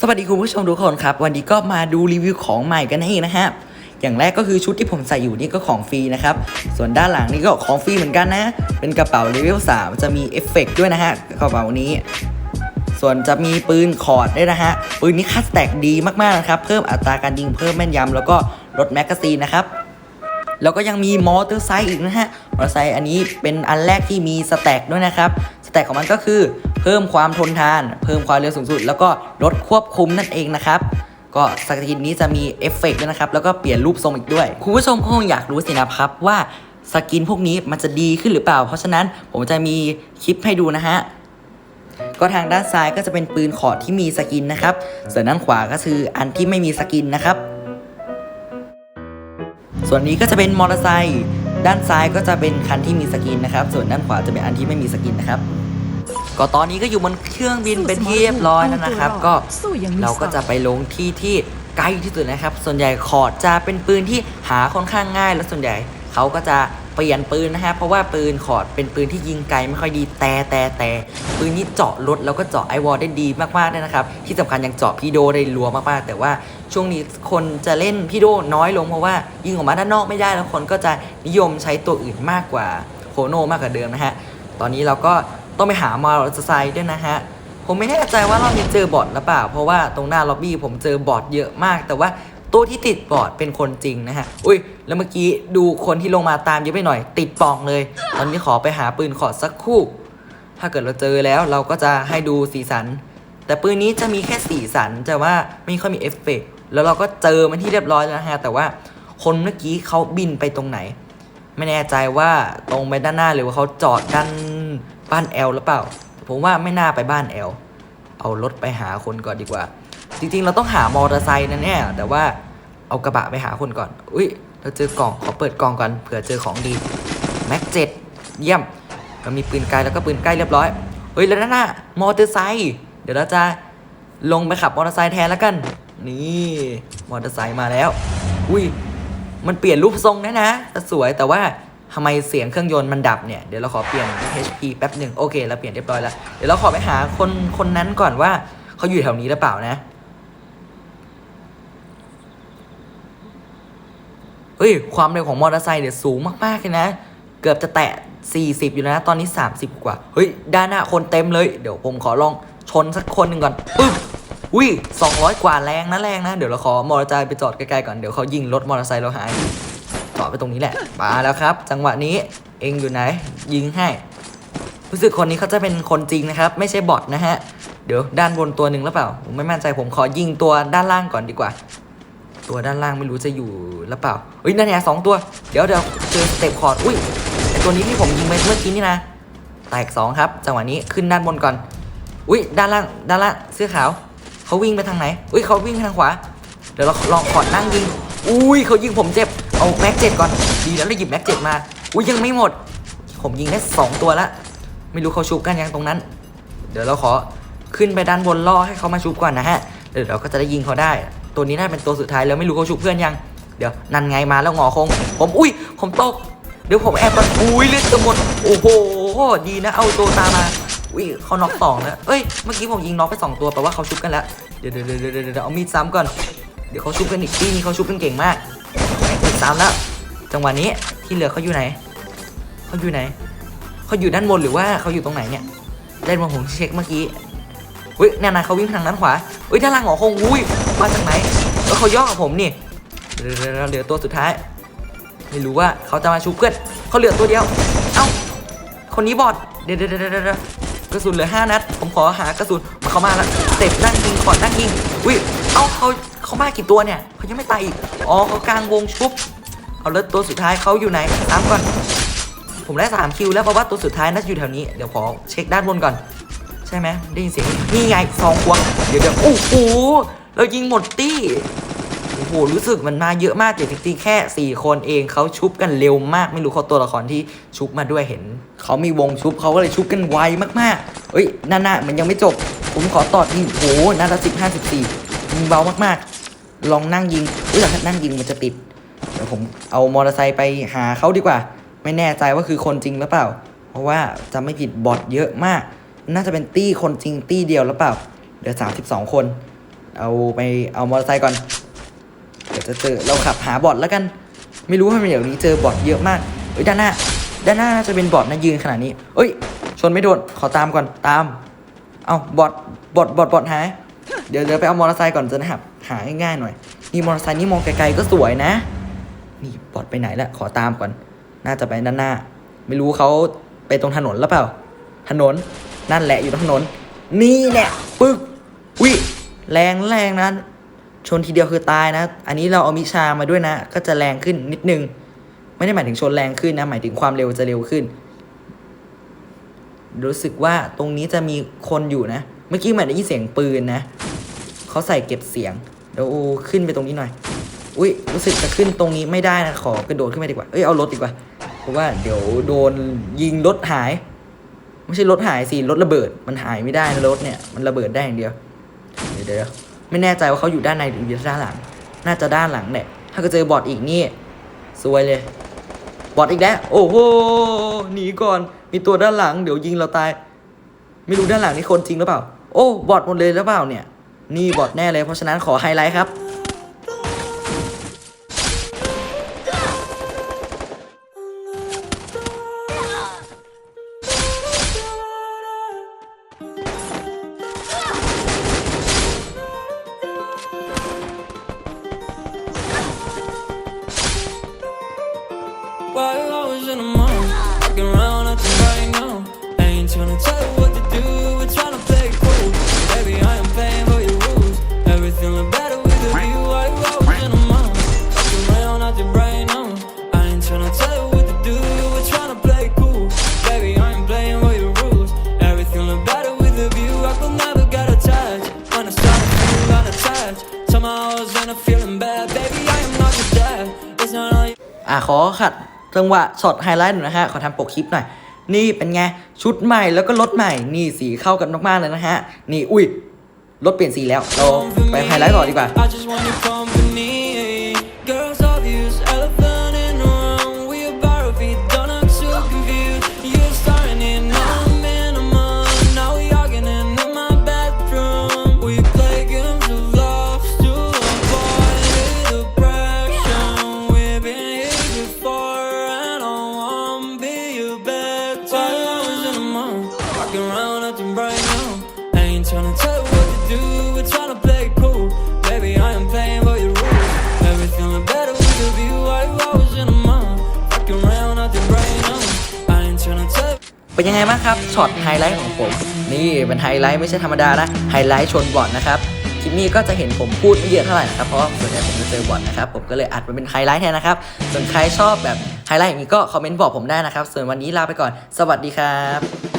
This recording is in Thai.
สวัสดีคุณผู้ชมทุกคนครับ วันนี้ก็มาดูรีวิวของใหม่กันให้นะครับอย่างแรกก็คือชุดที่ผมใส่อยู่นี่ก็ของฟรีนะครับ ส่วนด้านหลังนี่ก็ของฟรีเหมือนกันนะ เป็นกระเป๋าเลเวล3จะมีเอฟเฟกต์ด้วยนะฮะกระเป๋านี้ ส่วนจะมีปืนคอร์ดด้วยนะฮะ ปืนนี้คัสแตกดีมากๆนะครับ เพิ่มอัตราการยิงเพิ่มแม่นยำแล้วก็ลดแมกกาซีนนะครับ แล้วก็ยังมีมอเตอร์ไซค์อีกนะฮะ มอเตอร์ไซค์อันนี้เป็นอันแรกที่มีสแต็กด้วยนะครับ สแต็กของมันก็คือเพิ่มความทนทาน เพิ่มความเร็วสูงสุด แล้วก็ลดควบคุมนั่นเองนะครับก็สกินนี้จะมีเอฟเฟกต์ด้วยนะครับ แล้วก็เปลี่ยนรูปทรงอีกด้วย คุณผู้ชมคงอยากรู้สินะครับว่าสกินพวกนี้มันจะดีขึ้นหรือเปล่า เพราะฉะนั้นผมจะมีคลิปให้ดูนะฮะ ก็ทางด้านซ้ายก็จะเป็นปืนขอดที่มีสกินนะครับ ส่วนด้านขวาก็คืออันที่ไม่มีสกินนะครับ ส่วนนี้ก็จะเป็นมอเตอร์ไซค์ด้านซ้ายก็จะเป็นคันที่มีสกินนะครับ ส่วนด้านขวาจะเป็นอันที่ไม่มีสกินนะครับ ก็ตอนนี้ก็อยู่บนเครื่องบินเป็นที่เรียบร้อยแล้วนะครับ ก็เราก็จะไปลงที่ที่ใกล้ที่สุดนะครับ ส่วนใหญ่คอร์ดจะเป็นปืนที่หาค่อนข้างง่าย และส่วนใหญ่เขาก็จะ เปลี่ยนปืนนะฮะเพราะว่าปืนคอร์ดเป็นปืนที่ยิงไกลไม่ค่อยดีแต่แต่แต่ปืนนี้เจาะรถแล้วก็เจาะไอวอลได้ดีมากๆเลยนะครับที่สำคัญยังเจาะพีโดได้รัวมากๆ แต่ว่าช่วงนี้คนจะเล่นพีโดน้อยลงเพราะว่ายิงออกมาด้านนอกไม่ได้แล้วคนก็จะนิยมใช้ตัวอื่นมากกว่าโคโนมากกว่าเดิมนะฮะตอนนี้เราก็ต้องไปหามอเตอร์ไซค์ด้วยนะฮะผมไม่แน่ใจว่าเรามีเจอบอทหรือเปล่า เพราะว่าตรงหน้าล็อบบี้ผมเจอบอทเยอะมาก แต่ว่าตัวที่ติดบอทเป็นคนจริงนะฮะ อุ้ย แล้วเมื่อกี้ดูคนที่ลงมาตามเยอะไปหน่อย ติดปองเลย ตอนนี้ขอไปหาปืนขอดสักคู่ ถ้าเกิดเราเจอแล้วเราก็จะให้ดูสีสัน แต่ปืนนี้จะมีแค่สีสันแต่ว่าไม่ค่อยมีเอฟเฟกต์แล้วเราก็เจอมันที่เรียบร้อยแล้วฮะแต่ว่าคนเมื่อกี้เขาบินไปตรงไหน ไม่แน่ใจว่าตรงไปด้านหน้าหรือว่าเขาจอดด้านบ้านแอลหรือเปล่า ผมว่าไม่น่าไปบ้านแอลเอารถไปหาคนก่อนดีกว่า จริงๆ เราต้องหามอเตอร์ไซค์นะเนี่ยแต่ว่าเอากระบะไปหาคนก่อน อุ้ย เราเจอกล่องขอเปิดกล่องก่อนเผื่อเจอของดีแม็กเจ็ดเยี่ยมเรามีปืนไกลแล้วก็ปืนใกล้เรียบร้อยเฮ้ยแล้วนั่นน่ะมอเตอร์ไซค์เดี๋ยวเราจะลงไปขับมอเตอร์ไซค์แทนแล้วกัน นี่มอเตอร์ไซค์มาแล้ว อุ้ยมันเปลี่ยนรูปทรงนะนะสวยแต่ว่าทำไมเสียงเครื่องยนต์มันดับเนี่ย เดี๋ยวเราขอเปลี่ยน HP แป๊บหนึ่งโอเคเราเปลี่ยนเรียบร้อยแล้ว เดี๋ยวเราขอไปหาคนคนนั้นก่อนว่าเขาอยู่แถวนี้หรือเปล่านะ เฮ้ย ความเร็วของมอเตอร์ไซค์เนี่ยสูงมากๆเลยนะ เกือบจะแตะ 40 อยู่นะ ตอนนี้ 30 กว่า เฮ้ย ด้านหน้าคนเต็มเลย เดี๋ยวผมขอลองชนสักคนหนึ่งก่อน ปึ๊บอุ้ย200 กว่าแรงนะแรงนะ เดี๋ยวเราขอมอเตอร์ไซค์ไปจอดใกล้ๆก่อน เดี๋ยวเขายิงรถมอเตอร์ไซค์เราหาย จอดไปตรงนี้แหละ มาแล้วครับ จังหวะนี้ เองอยู่ไหน ยิงให้ รู้สึกคนนี้เขาจะเป็นคนจริงนะครับ ไม่ใช่บอทนะฮะ เดี๋ยวด้านบนตัวหนึ่งหรือเปล่า ผมไม่มั่นใจ ผมขอยิงตัวด้านล่างก่อนดีกว่า ตัวด้านล่างไม่รู้จะอยู่หรือเปล่าเฮ้ยนั่นไงสองตัว เดี๋ยวเดี๋ยวเจอสเต็ปคอร์ดอุ้ยไอตัวนี้ที่ผมยิงไปเมื่อกี้นี่นะแตกสองครับจังหวะนี้ขึ้นด้านบนก่อน อุ้ยด้านล่างด้านล่างเสื้อขาวเขาวิ่งไปทางไหนอุ้ยเขาวิ่งไปทางขวา เดี๋ยวเราลองคอร์ดนั่งยิงอุ้ยเขายิงผมเจ็บเอาแม็กเจ็ดก่อนดีแล้วเราหยิบแม็กเจ็ดมาอุ้ยยังไม่หมด ผมยิงได้สองตัวละไม่รู้เขาชุบกันยังตรงนั้น เดี๋ยวเราขอขึ้นไปด้านบนล่อให้เขามาชุบก่อนนะฮะเดี๋ยวเราก็จะได้ยิงเขาได้ ตัวนี้น่าเป็นตัวสุดท้ายแล้วไม่รู้เขาชุบเพื่อนยัง เดี๋ยวนั่นไงมาแล้วงอคง ผมอุ้ย ผมตก เดี๋ยวผมแอบก่อนอุ้ยเลือดจะหมด โอ้โห ดีนะเอาตัวตามมาอุ้ยเขาน็อกสองแล้วเอ้ย เมื่อกี้ผมยิงน็อกไปสองตัวแปลว่าเขาชุบกันแล้ว เดี๋ยวเดี๋ยวเดี๋ยวเดี๋ยวเอามีดซ้ำก่อน เดี๋ยวเขาชุบกันอีกที่นี่เขาชุบกันเก่งมากแข่งซ้ำแล้ว จังหวะนี้ที่เหลือเขาอยู่ไหน เขาอยู่ไหน เขาอยู่ด้านบนหรือว่าเขาอยู่ตรงไหนเนี่ยด้านบนผมเช็คเมื่อกี้อุ้ยเนี่ยนเขาวิ่งทางด้านขวาอุ้ยด้านล่างหงอคงอุ้ย มาจากไหนแล้วเขาย่อกับผมนี่เหลือตัวสุดท้าย ไม่รู้ว่าเขาจะมาชุบเพื่อนเขาเหลือตัวเดียว เอ้า คนนี้บอดเดี๋ยวเดี๋ยวเดี๋ยวเดกระสุนเหลือห้านัด ผมขอหากระสุนเขามาแล้วเต็ปนั่งยิงขอดนั่งยิงอุ้ยเอ้าเขาเขามากี่ตัวเนี่ยเขายังไม่ตายอีก อ๋อเขากลางวงชุบ เอาแล้วตัวสุดท้ายเขาอยู่ไหนตามก่อน ผมได้สามคิวแล้วเพราะว่าตัวสุดท้ายน่าจะอยู่แถวนี้ เดี๋ยวขอเช็คด้านบนก่อน ใช่ไหมได้ยินเสียง นี่ไงสองควงเดี๋ยวเดี๋ยวโอ้โห เรายิงหมดตี้โอ้โหรู้สึกมันมาเยอะมากแต่จริงๆแค่ 4 คนเองเขาชุบกันเร็วมากไม่รู้เขาตัวละครที่ชุบมาด้วยเห็นเขามีวงชุบเขาก็เลยชุบกันไวมากๆเอ้ยนั่นน่ะมันยังไม่จบ ผมขอต่อทีโอ้โหนาทีสิบห้าสิบสี่ยิงเบามากๆ ลองนั่งยิงอุ้ยแต่ถ้านั่งยิงมันจะติดเดี๋ยวผมเอามอเตอร์ไซค์ไปหาเขาดีกว่า ไม่แน่ใจว่าคือคนจริงหรือเปล่า เพราะว่าจะไม่ผิดบอทเยอะมาก น่าจะเป็นตี้คนจริงตี้เดียวหรือเปล่าเดี๋ยว32คน เอาไปเอามอเตอร์ไซค์ก่อนเดี๋ยวจะเจอเราขับหาบอทแล้วกัน ไม่รู้ว่ามันเดี๋ยวนี้เจอบอทเยอะมากเอ้ยด้านหน้า ด้านหน้าจะเป็นบอทนะยืนขนาดนี้ เอ้ย ชนไม่โดนขอตามก่อนตาม เอาบอทบอทบอทบอทหายเดี๋ยวเดี๋ยวไปเอามอเตอร์ไซค์ก่อนจะนะครับหาง่ายๆหน่อยนี่มอเตอร์ไซค์นี่มองไกลๆก็สวยนะ นี่บอทไปไหนละขอตามก่อน น่าจะไปด้านหน้า ไม่รู้เขาไปตรงถนนหรือเปล่า ถนนนั่นแหละอยู่ตรงถนน นี่แหละปึ๊กวิ แรงแรงนะชนทีเดียวคือตายนะ อันนี้เราเอามิชามาด้วยนะ ก็จะแรงขึ้นนิดนึง ไม่ได้หมายถึงชนแรงขึ้นนะ หมายถึงความเร็วจะเร็วขึ้น รู้สึกว่าตรงนี้จะมีคนอยู่นะ เมื่อกี้เหมือนได้ยินเสียงปืนนะ เขาใส่เก็บเสียง เดี๋ยวขึ้นไปตรงนี้หน่อย อุ้ยรู้สึกจะขึ้นตรงนี้ไม่ได้นะ ขอกระโดดขึ้นไปดีกว่า เอ้ยเอารถดีกว่า เพราะว่าเดี๋ยวโดนยิงรถหาย ไม่ใช่รถหายสิ รถระเบิด มันหายไม่ได้นะรถเนี่ย มันระเบิดได้อย่างเดียว เดี๋ยวไม่แน่ใจว่าเขาอยู่ด้านในหรืออยู่ด้านหลัง น่าจะด้านหลังแหละถ้าก็เจอบอทอีกนี่ซวยเลย บอทอีกแล้ว โอ้โหหนีก่อนมีตัวด้านหลัง เดี๋ยวยิงเราตาย ไม่รู้ด้านหลังนี่คนจริงหรือเปล่า โอ้บอทหมดเลยหรือเปล่าเนี่ย นี่บอทแน่เลยเพราะฉะนั้นขอไฮไลท์ครับ ขอขัดจังหวะช็อตไฮไลท์หน่อยนะฮะ ขอทำปกคลิปหน่อย นี่เป็นไง ชุดใหม่แล้วก็รถใหม่ นี่สีเข้ากันมากๆเลยนะฮะ นี่ อุ้ย รถเปลี่ยนสีแล้ว เราไปไฮไลท์ต่อดีกว่า เป็นยังไงบ้างครับช็อตไฮไลท์ของผม นี่เป็นไฮไลท์ไม่ใช่ธรรมดานะไฮไลท์ชนบอดนะครับคลิปนี้ก็จะเห็นผมพูดไม่เยอะเท่าไหร่นะครับเพราะว่าส่วนใหญ่ผมจะเจอบอดนะครับผมก็เลยอัดมาเป็นไฮไลท์แทนนะครับส่วนใครชอบแบบไฮไลท์อย่างนี้ก็คอมเมนต์บอกผมได้นะครับส่วนวันนี้ลาไปก่อน สวัสดีครับ